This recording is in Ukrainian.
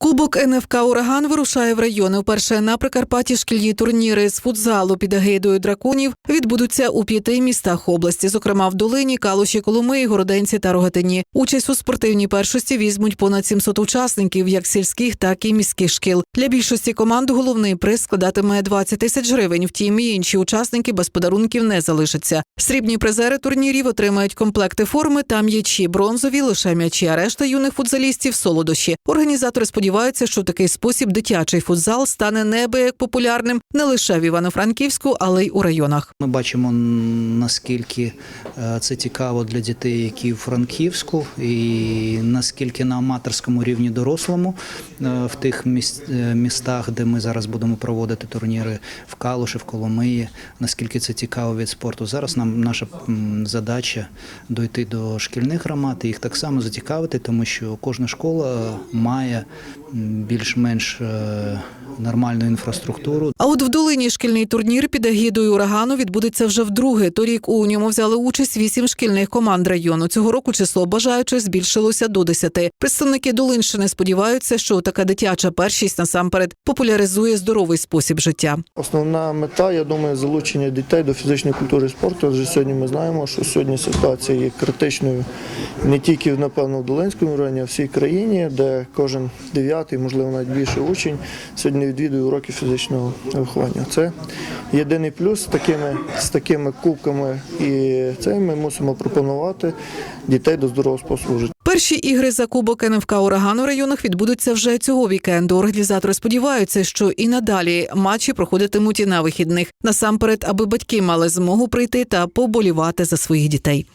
Кубок НФК Ураган вирушає в райони. Вперше на Прикарпатті шкільні турніри з футзалу під егидою драконів відбудуться у п'яти містах області, зокрема в Долині, Калуші, Коломиї, Городенці та Рогатині. Участь у спортивній першості візьмуть понад 700 учасників, як сільських, так і міських шкіл. Для більшості команд головний приз складатиме 20 тисяч гривень. Втім, і інші учасники без подарунків не залишаться. Срібні призери турнірів отримають комплекти форми та м'ячі, бронзові лише м'ячі, а решта юних футзалістів солодощі. Організатори сподіваються, що такий спосіб дитячий футзал стане неабияк популярним не лише в Івано-Франківську, але й у районах. Ми бачимо наскільки е, це цікаво для дітей, які в Франківську, і наскільки на аматорському рівні дорослому е, в тих міс- е, містах, де ми зараз будемо проводити турніри в Калуші, в Коломиї, наскільки це цікаво від спорту. Зараз нам наша задача дойти до шкільних громад і їх так само зацікавити, тому що кожна школа має більш-менш е, нормальну інфраструктуру. А от в Долині шкільний турнір під егідою урагану відбудеться вже вдруге. Торік у ньому взяли участь вісім шкільних команд району. Цього року число бажаючих збільшилося до десяти. Представники Долинщини сподіваються, що така дитяча першість насамперед популяризує здоровий спосіб життя. Основна мета, я думаю, залучення дітей до фізичної культури і спорту. Адже сьогодні ми знаємо, що сьогодні ситуація є критичною не тільки напевно в Долинському районі, а в всій країні, де кожен дев'ятий, можливо, навіть більше учень сьогодні відвідує уроки фізичного виховання. Це єдиний плюс з такими, з такими кубками, і це ми мусимо пропонувати дітей до здорового способу життя. Перші ігри за кубок НФК «Ураган» у районах відбудуться вже цього вікенду. Організатори сподіваються, що і надалі матчі проходитимуть і на вихідних. Насамперед, аби батьки мали змогу прийти та поболівати за своїх дітей.